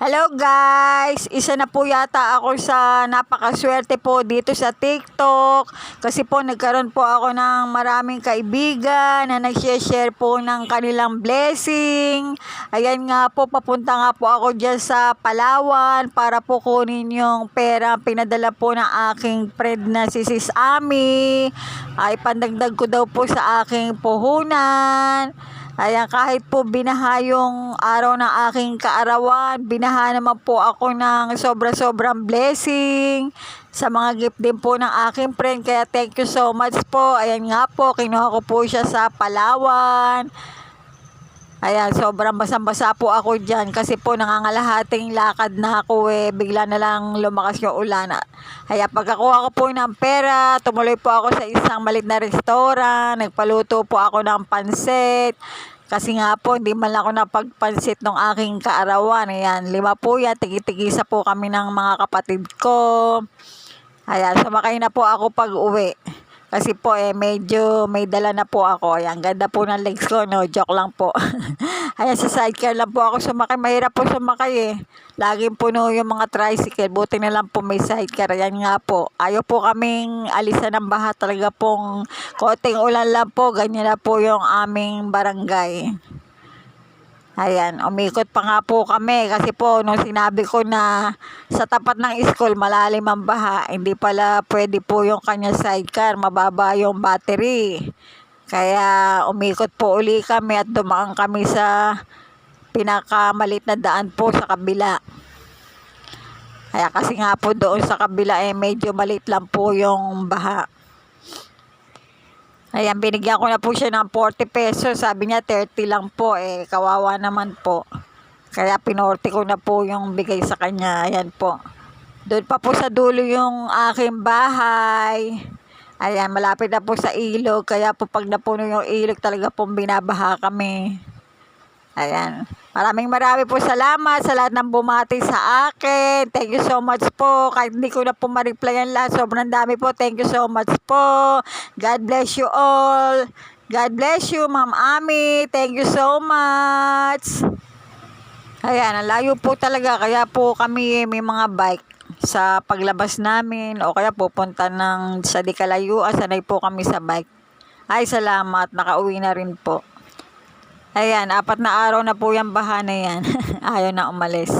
Hello guys! Isa na po yata ako sa napakaswerte po dito sa TikTok. Kasi po nagkaroon po ako ng maraming kaibigan na nag-share po ng kanilang blessing. Ayan nga po, papunta nga po ako dyan sa Palawan para po kunin yung pera pinadala po ng aking friend na si Sis Ami. Ay pandagdag ko daw po sa aking puhunan. Ayan, kahit po binaha yung araw ng aking kaarawan, binaha naman po ako ng sobra-sobrang blessing sa mga gift din po ng aking friend. Kaya thank you so much po. Ayan nga po, kinuha ko po siya sa Palawan. Ayan, sobrang basang-basa po ako dyan kasi po nangangalahating lakad na ako eh. Bigla na lang lumakas yung ulan. Kaya pagkakuha ko po ng pera, tumuloy po ako sa isang malit na restaurant. Nagpaluto po ako ng pansit. Kasi nga po, hindi man ako napagpansit ng aking kaarawan. Ayan, lima po yan. Tigi-tigisa po kami ng mga kapatid ko. Ayan, sumakay na po ako pag uwi. Kasi po eh, medyo may dala na po ako. Ayan, ganda po ng legs ko, no? Joke lang po. Ayan, sa sidecar lang po ako sumakay. Mahirap po sumakay eh. Laging puno yung mga tricycle. Buti na lang po may sidecar. Ayan nga po. Ayaw po kaming alisan ng baha. Talaga pong konting ulan lang po. Ganyan na po yung aming barangay. Ayan, umikot pa nga po kami kasi po nung sinabi ko na sa tapat ng school malalim ang baha, hindi pala pwede po yung kanya sidecar, mababa yung battery. Kaya umikot po uli kami at dumaan kami sa pinakamalit na daan po sa kabila. Kaya kasi nga po doon sa kabila eh medyo malit lang po yung baha. Ayan, binigyan ko na po siya ng 40 pesos. Sabi niya 30 lang po. Eh, kawawa naman po. Kaya pinorte ko na po yung bigay sa kanya. Ayan po. Doon pa po sa dulo yung aking bahay. Ayan, malapit na po sa ilog. Kaya po pag napuno yung ilog, talaga pong binabaha kami. Ayan. Maraming marami po salamat sa lahat ng bumati sa akin. Thank you so much po. Kahit hindi ko na po ma-replyan lahat, sobrang dami po. Thank you so much po. God bless you all. God bless you, Ma'am Ami. Thank you so much. Ayan, ang layo po talaga. Kaya po kami may mga bike sa paglabas namin o kaya pupunta ng sa di kalayuan. Sanay po kami sa bike. Ay, salamat. Nakauwi na rin po. Ayan, apat na araw na po yung baha na yan. Ayaw na umalis.